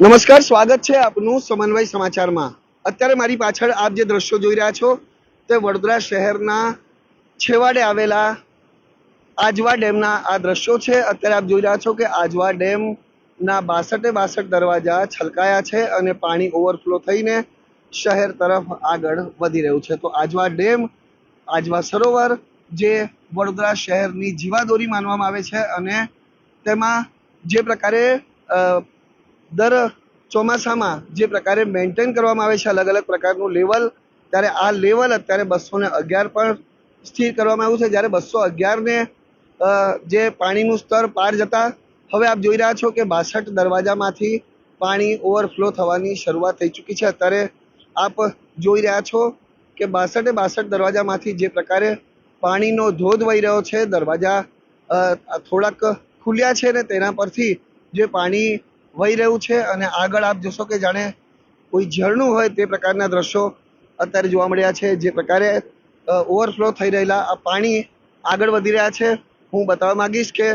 નમસ્કાર, સ્વાગત છે આપનું સમન્વય સમાચારમાં. અત્યારે મારી પાછળ આપ જે દ્રશ્યો જોઈ રહ્યા છો, તે વડોદરા શહેરના છેવાડે આવેલા આજવા ડેમના આ દ્રશ્યો છે. અત્યારે આપ જોઈ રહ્યા છો કે આજવા ડેમના બાસઠે બાસઠ દરવાજા છલકાયા છે અને પાણી ઓવરફ્લો થઈને શહેર તરફ આગળ વધી રહ્યું છે. તો આજવા ડેમ, આજવા સરોવર જે વડોદરા શહેરની જીવાદોરી માનવામાં આવે છે અને તેમાં જે પ્રકારે દર ચોમાસામાં જે પ્રકારે મેન્ટેન કરવામાં આવે છે, અલગ અલગ પ્રકારનું લેવલ ત્યારે આ લેવલ અત્યારે બસો ને અગિયાર પણ સ્થિર કરવામાં આવ્યું છે. જ્યારે બસો અગિયારને જે પાણીનું સ્તર પાર જતા, હવે આપ જોઈ રહ્યા છો કે બાસઠ દરવાજામાંથી પાણી ઓવરફ્લો થવાની શરૂઆત થઈ ચૂકી છે. અત્યારે આપ જોઈ રહ્યા છો કે બાસઠે બાસઠ દરવાજામાંથી જે પ્રકારે પાણીનો ધોધ વહી રહ્યો છે, દરવાજા થોડાક ખુલ્યા છે ને તેના પરથી જે પાણી વહી રહ્યું છે અને આગળ આપ જોશો કે જાણે કોઈ ઝરણું હોય તે પ્રકારના દ્રશ્યો અત્યારે જોવા મળ્યા છે, જે પ્રકારે ઓવરફ્લો થઈ રહેલા આ પાણી આગળ વધી રહ્યા છે. હું બતાવવા માંગીશ કે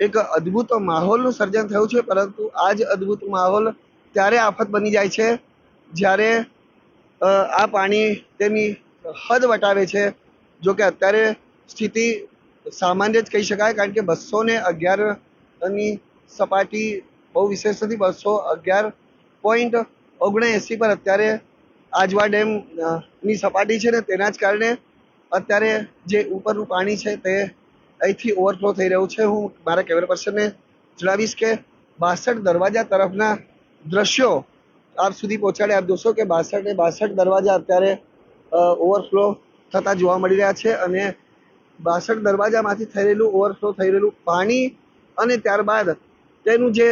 એક અદ્ભુત માહોલનું સર્જન થયું છે, પરંતુ આ જ અદ્ભુત માહોલ ત્યારે આફત બની જાય છે, જ્યારે આ પાણી તેની હદ વટાવે છે. જો કે અત્યારે સ્થિતિ સામાન્ય જ કહી શકાય, કારણ કે બસો ને અગિયારની સપાટી બહુ વિશેષ નથી, બસો અગિયાર પોઈન્ટ ઓગણએંસી પર અત્યારે આજવા ડેમની સપાટી છે ને તેના જ કારણે અત્યારે જે ઉપરનું પાણી છે તે અહીંથી ઓવરફ્લો થઈ રહ્યું છે. હું મારા કેમેરા પર્સનને જણાવીશ કે બાસઠ દરવાજા તરફના દ્રશ્યો આપ સુધી પહોંચાડે આપ જોશો કે બાસઠ ને બાસઠ દરવાજા અત્યારે ઓવરફ્લો થતા જોવા મળી રહ્યા છે અને બાસઠ દરવાજામાંથી થઈ રહેલું ઓવરફ્લો થઈ રહેલું પાણી અને ત્યારબાદ તેનું જે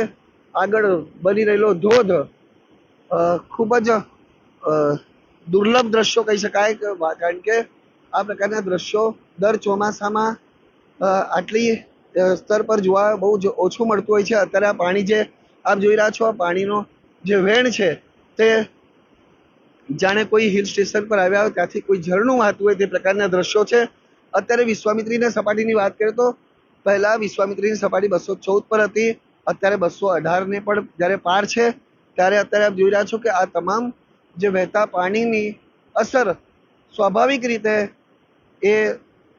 આગળ બની રહેલો ધોધ ખૂબ જ દુર્લભ દ્રશ્યો કહી શકાય કારણ કે આ પ્રકારના દ્રશ્યો દર ચોમાસામાં આટલી સ્તર પર જોવા બહુ જ ઓછું મળતું હોય છે. અત્યારે આ પાણી જે આપ જોઈ રહ્યા છો, આ પાણીનો જે વેણ છે, તે જાણે કોઈ હિલ સ્ટેશન પર આવ્યા હોય, ત્યાંથી કોઈ ઝરણું વાહતું હોય તે પ્રકારના દ્રશ્યો છે. અત્યારે વિશ્વામિત્રીના સપાટીની વાત કરીએ તો પહેલાં વિશ્વામિત્રીની સપાટી બસો ચૌદ પર હતી. અત્યારે બસો અઢારને પણ જ્યારે પાર છે, ત્યારે અત્યારે આપ જોઈ રહ્યા છો કે આ તમામ જે વહેતા પાણીની અસર સ્વાભાવિક રીતે એ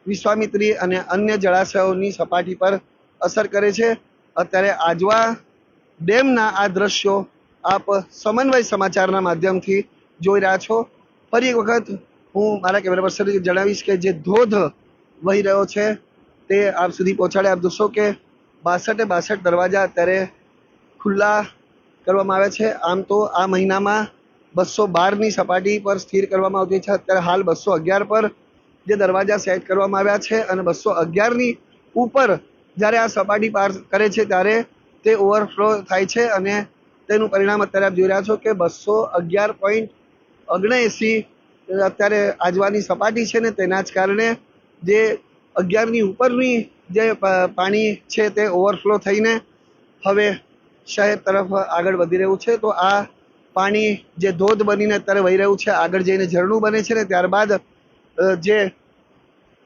વિશ્વામિત્રી અને અન્ય જળાશયોની સપાટી પર અસર કરે છે. અત્યારે આજવા ડેમના આ દ્રશ્યો આપ સમન્વય સમાચારના માધ્યમથી જોઈ રહ્યા છો. ફરી એક વખત હું મારા કેમેરા પર્સન જણાવીશ કે જે ધોધ વહી રહ્યો છે, તે આપ સુધી પહોંચાડે. આપ જોશો કે બાસઠે બાસઠ દરવાજા અત્યારે ખુલ્લા કરવામાં આવે છે. આમ તો આ મહિનામાં બસો બારની સપાટી પર સ્થિર કરવામાં આવતી છે. અત્યારે હાલ બસો અગિયાર પર જે દરવાજા સેટ કરવામાં આવ્યા છે અને બસો અગિયારની ઉપર જ્યારે આ સપાટી પાર કરે છે ત્યારે તે ઓવરફ્લો થાય છે અને તેનું પરિણામ અત્યારે આપ જોઈ રહ્યા છો કે બસો અગિયાર પોઈન્ટ ઓગણએંસી અત્યારે આજવાની સપાટી છે ને તેના જ કારણે જે અગિયારની ઉપરની જે પાણી છે તે ઓવરફ્લો થઈને હવે શહેર તરફ આગળ વધી રહ્યું છે. તો આ પાણી જે ધોધ બનીને અત્યારે વહી રહ્યું છે, આગળ જઈને ઝરણું બને છે ને ત્યારબાદ જે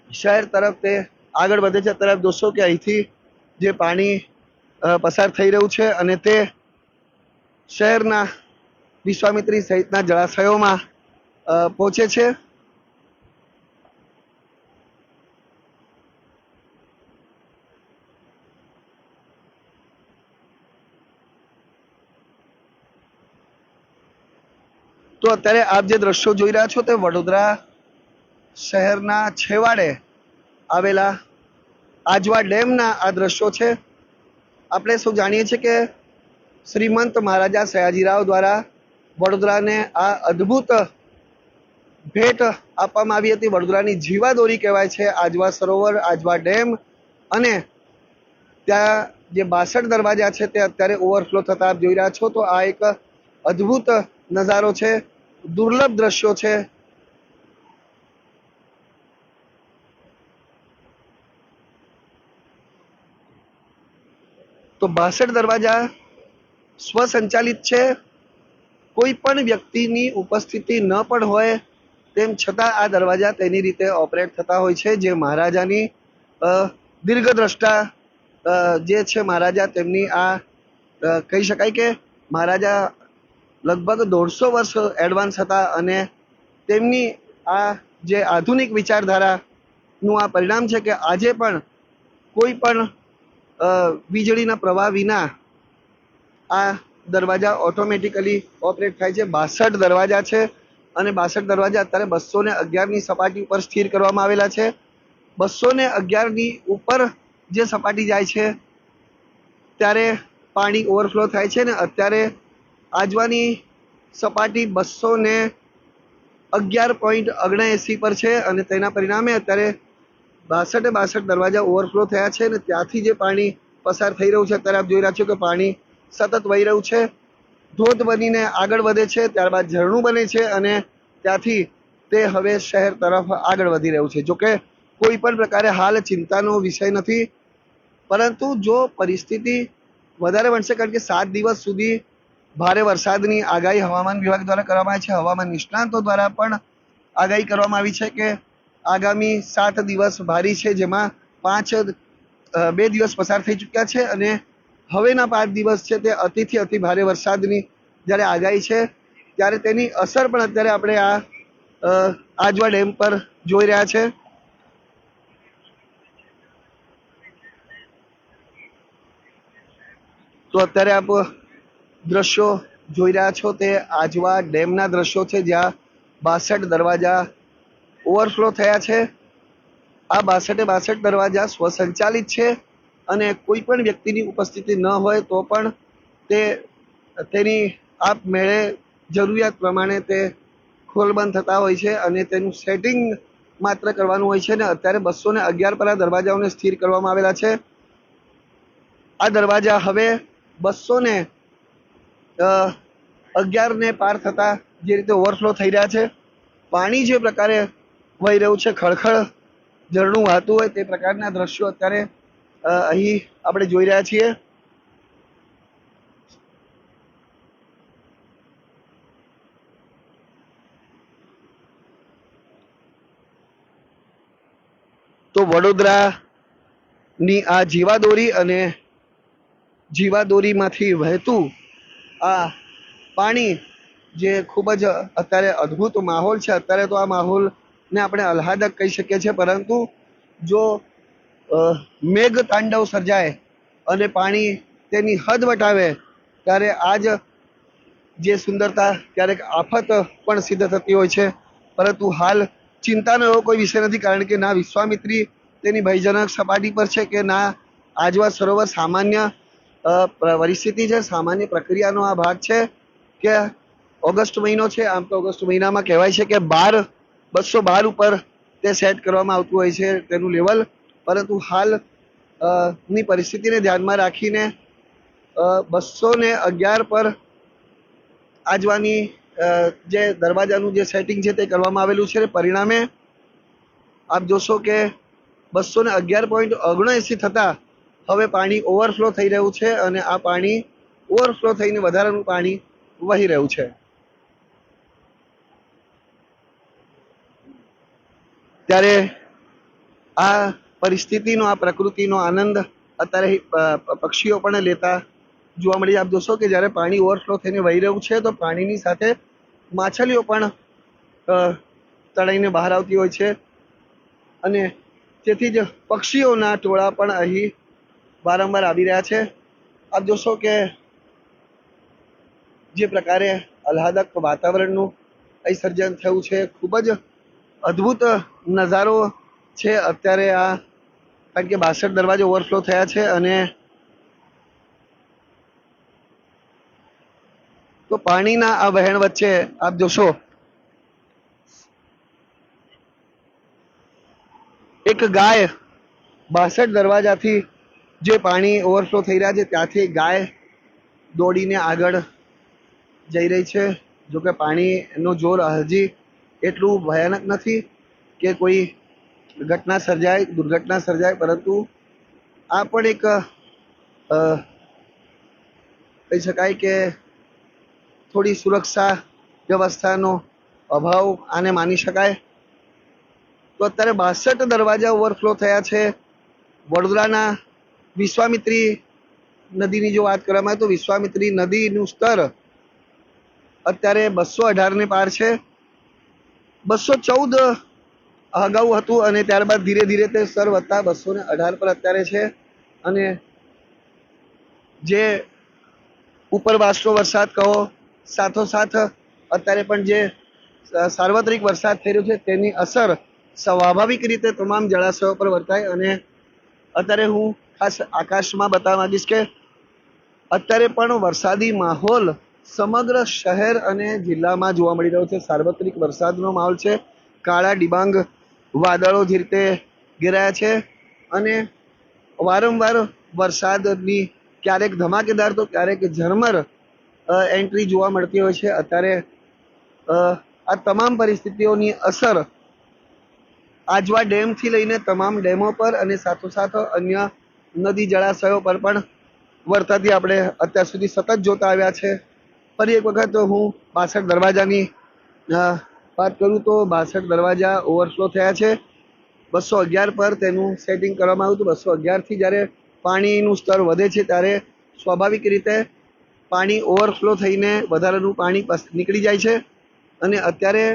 શહેર તરફ તે આગળ વધે છે તરફ જોશો કે અહીંથી જે પાણી પસાર થઈ રહ્યું છે અને તે શહેરના વિશ્વામિત્રી સહિતના જળાશયોમાં પહોંચે છે. તો અત્યારે આપ જે દ્રશ્યો જોઈ રહ્યા છો તે વડોદરા શહેરના છેવાડે આવેલા આજવા ડેમના આ દ્રશ્યો છે. આપણે સૌ જાણીએ છીએ કે શ્રીમંત મહારાજા સયાજીરાવ દ્વારા વડોદરાને આ અદ્ભુત ભેટ આપવામાં આવી હતી. વડોદરાની જીવાદોરી કહેવાય છે આજવા સરોવર, આજવા ડેમ અને ત્યાં જે બાસઠ દરવાજા છે તે અત્યારે ઓવરફ્લો થતા આપ જોઈ રહ્યા છો. તો આ એક અદ્ભુત નજારો છે, દુર્લભ દ્રશ્યો છે. તો બાસઠ દરવાજા સ્વસંચાલિત છે. કોઈ પણ વ્યક્તિની ઉપસ્થિતિ ન પણ હોય તેમ છતાં આ દરવાજા તેની રીતે ઓપરેટ થતા હોય છે. જે મહારાજાની દીર્ઘદ્રષ્ટા જે છે મહારાજા, તેમની આ કહી શકાય કે મહારાજા લગભગ દોઢસો વર્ષ એડવાન્સ હતા અને તેમની આ જે આધુનિક વિચારધારાનું આ પરિણામ છે કે આજે પણ કોઈ પણ વીજળીના પ્રવાહ વિના આ દરવાજા ઓટોમેટિકલી ઓપરેટ થાય છે. બાસઠ દરવાજા છે અને બાસઠ દરવાજા અત્યારે બસો ને અગિયારની સપાટી ઉપર સ્થિર કરવામાં આવેલા છે. બસો ને અગિયારની ઉપર જે સપાટી જાય છે, ત્યારે પાણી ઓવરફ્લો થાય છે ને અત્યારે આજવાની સપાટી બસો ને અગિયાર પોઈન્ટ ઓગણએંસી પર છે અને તેના પરિણામે અત્યારે બાસઠે બાસઠ દરવાજા ઓવરફ્લો થયા છે અને ત્યાંથી જે પાણી પસાર થઈ રહ્યું છે, અત્યારે આપ જોઈ રહ્યા છો કે પાણી સતત વહી રહ્યું છે. ધોધ બનીને આગળ વધે છે, ત્યારબાદ ઝરણું બને છે અને ત્યાંથી તે હવે શહેર તરફ આગળ વધી રહ્યું છે. જોકે કોઈ પણ પ્રકારે હાલ ચિંતાનો વિષય નથી. પરંતુ જો પરિસ્થિતિ વધારે બનશે, કારણ કે સાત દિવસ સુધી ભારે વરસાદની આગાહી હવામાન વિભાગ દ્વારા કરવામાં આવી છે. હવામાન નિષ્ણાંતો દ્વારા પણ આગાહી કરવામાં આવી છે કે આગામી સાત દિવસ ભારી છે, જેમાં પાંચ બે દિવસ પસાર થઈ ચૂક્યા છે અને હવેના પાંચ દિવસ છે તે અતિથી અતિ ભારે વરસાદની જ્યારે આગાહી છે, ત્યારે તેની અસર પણ અત્યારે આપણે આ આજવા ડેમ પર જોઈ રહ્યા છે. તો અત્યારે આપ દ્રશ્યો જોઈ રહ્યા છો તે આજવા ડેમના દ્રશ્યો છે જ્યાં બાસઠ દરવાજા ઓવરફ્લો થયા છે. આ બાસઠે બાસઠ દરવાજા સ્વસંચાલિત છે અને કોઈ પણ વ્યક્તિની ઉપસ્થિતિ ન હોય તો પણ તે તેની આપમેળે જરૂરિયાત પ્રમાણે તે ખોલબંધ થતા હોય છે અને તેનું સેટિંગ માત્ર કરવાનું હોય છે ને અત્યારે બસો ને અગિયાર પર આ દરવાજાઓને સ્થિર કરવામાં આવેલા છે. આ દરવાજા હવે બસો ને અગિયાર ને પાર થતા જે રીતે ઓવરફ્લો થઈ રહ્યા છે, પાણી જે પ્રકારે વહી રહ્યું છે, ખળખળ ઝરણું વહાતું હોય તે પ્રકારના દ્રશ્યો અત્યારે અહીં આપણે જોઈ રહ્યા છીએ. તો વડોદરાની આ જીવાદોરી અને જીવાદોરીમાંથી વહેતું આ પાણી જે ખૂબ જ અત્યારે અદ્ભુત માહોલ છે, અત્યારે તો આ માહોલને આપણે આહ્લાદક કહી શકીએ છીએ, પરંતુ જો મેઘ તાંડવ સર્જાય અને પાણી તેની હદ વટાવે, ત્યારે આ જ સુંદરતા ક્યારેક આફત પણ સિદ્ધ થતી હોય છે. પરંતુ હાલ ચિંતાનો એવો કોઈ વિષય નથી, કારણ કે ના વિશ્વામિત્રી તેની ભયજનક સપાટી પર છે કે ના આજવા સરોવર સામાન્ય પરિસ્થિતિ છે, સામાન્ય પ્રક્રિયાનો આ ભાગ છે કે ઓગસ્ટ મહિનો છે, આમ તો ઓગસ્ટ મહિનામાં કહેવાય છે કે બાર, બસો બાર ઉપર તે સેટ કરવામાં આવતું હોય છે, તેનું લેવલ. પરંતુ હાલની પરિસ્થિતિને ધ્યાનમાં રાખીને બસો ને અગિયાર પર આજવાની જે દરવાજાનું જે સેટિંગ છે તે કરવામાં આવેલું છે. પરિણામે, આપ જોશો કે બસો ને અગિયાર પોઈન્ટ ઓગણએંસી થતા હવે પાણી ઓવરફ્લો થઈ રહ્યું છે અને આ પાણી ઓવરફ્લો થઈને વધારાનું પાણી વહી રહ્યું છે. ત્યારે આ પરિસ્થિતિનો, આ પ્રકૃતિનો આનંદ અત્યારે પક્ષીઓ પણ લેતા જોવા મળી આપ જોશો કે જ્યારે પાણી ઓવરફ્લો થઈને વહી રહ્યું છે, તો પાણીની સાથે માછલીઓ પણ તળાઈને બહાર આવતી હોય છે. અને તેથી જ પક્ષીઓના ટોળા પણ અહીં વારંવાર આવી રહ્યા છે. આપ જોશો કે જે પ્રકારે આહલાદક વાતાવરણનું અહીં થયું છે, ખૂબ જ અદ્ભુત નજારો છે. અત્યારે આ કારણ કે બાસઠ દરવાજો ઓવરફ્લો થયા છે અને તો પાણીના આ વહેણ વચ્ચે આપ જોશો એક ગાય બાસઠ દરવાજાથી જે પાણી ઓવરફ્લો થઈ રહ્યા છે, ત્યાંથી ગાય દોડીને આગળ જઈ રહી છે. જો કે પાણીનો જોર હજી એટલું ભયાનક નથી કે કોઈ ઘટના સર્જાય, દુર્ઘટના સર્જાય, પરંતુ આ પણ એક કહી શકાય કે થોડી સુરક્ષા વ્યવસ્થાનો અભાવ આને માની શકાય. તો અત્યારે બાસઠ દરવાજા ઓવરફ્લો થયા છે. વડોદરાના વિશ્વામિત્રી નદીની જો વાત કરવામાં આવે તો વિશ્વામિત્રી નદીનું સ્તર અત્યારે બસો અઢારને પાર છે. બસો ચૌદ અગાઉ હતું અને ત્યારબાદ ધીરે ધીરે તે સ્તર વધતા બસો ને અઢાર પર અત્યારે છે. અને જે ઉપરવાસનો વરસાદ કહો, સાથોસાથ અત્યારે પણ જે સાર્વત્રિક વરસાદ થઈ રહ્યો છે તેની અસર સ્વાભાવિક રીતે તમામ જળાશયો પર વર્તાય અને અત્યારે હું ખાસ આકાશમાં બતાવવા માંગીશ કે અત્યારે પણ વરસાદી માહોલ સમગ્ર શહેર અને જિલ્લામાં જોવા મળી રહ્યો છે. સાર્વત્રિક વરસાદનો માહોલ છે. કાળા ડિબાંગ વાદળો જે રીતે ઘેરાયા છે અને વારંવાર વરસાદની ક્યારેક ધમાકેદાર તો ક્યારેક ઝરમર એન્ટ્રી જોવા મળતી હોય છે. અત્યારે આ તમામ પરિસ્થિતિઓની અસર આજવા ડેમથી લઈને તમામ ડેમો પર અને સાથોસાથ અન્ય નદી જળાશયો પર પણ વરતાથી આપણે અત્યાર સુધી સતત જોતા આવ્યા છે. ફરી એક વખત હું બાસઠ દરવાજાની વાત કરું તો બાસઠ દરવાજા ઓવરફ્લો થયા છે. બસો અગિયાર પર તેનું સેટિંગ કરવામાં આવ્યું હતું. બસો અગિયારથી જ્યારે પાણીનું સ્તર વધે છે ત્યારે સ્વાભાવિક રીતે પાણી ઓવરફ્લો થઈને વધારાનું પાણી નીકળી જાય છે. અને અત્યારે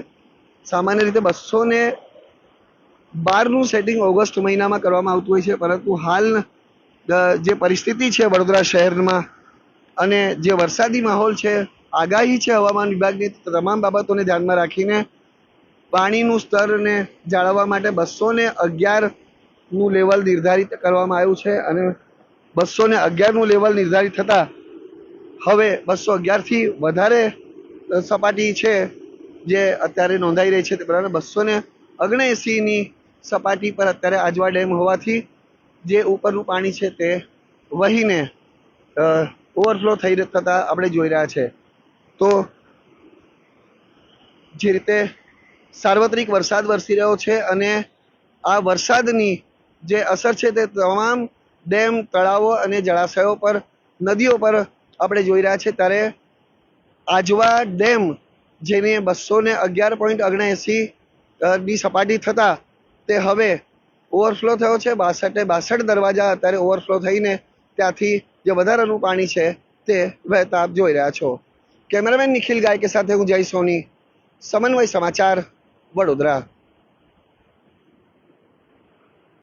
સામાન્ય રીતે બસો ને બારનું સેટિંગ ઓગસ્ટ મહિનામાં કરવામાં આવતું હોય છે. પરંતુ હાલ જે પરિસ્થિતિ છે વડોદરા શહેરમાં અને જે વરસાદી માહોલ છે, આગાહી છે હવામાન વિભાગની તમામ બાબતોને ધ્યાનમાં રાખીને પાણીનું સ્તરને જાળવવા માટે બસો ને અગિયારનું લેવલ નિર્ધારિત કરવામાં આવ્યું છે અને બસો ને અગિયારનું લેવલ નિર્ધારિત થતાં હવે બસો અગિયારથી વધારે સપાટી છે જે અત્યારે નોંધાઈ રહી છે તે પ્રમાણે બસો ને ઓગણએંસીની સપાટી પર અત્યારે આજવા ડેમ હોવાથી જે ઉપરનું પાણી છે તે વહીને ઓવરફ્લો થઈ થતાં આપણે જોઈ રહ્યા છે. તો જે રીતે સાર્વત્રિક વરસાદ વરસી રહ્યો છે અને આ વરસાદની જે અસર છે તે તમામ ડેમ, તળાવો અને જળાશયો પર, નદીઓ પર આપણે જોઈ રહ્યા છે ત્યારે આજવા ડેમ જેને બસો ને અગિયાર પોઈન્ટ ઓગણએંસી ની સપાટી થતાં તે હવે ઓવરફ્લો થયો છે, બાસઠે બાસઠ દરવાજા અત્યારે ઓવરફ્લો થઈને ત્યાંથી જે વધારાનું પાણી છે તે વહેતા આપ જોઈ રહ્યા છો. કેમેરામેન નિખિલ ગાયકે સાથે હું જય સોની, સમન્વય સમાચાર વડોદરા.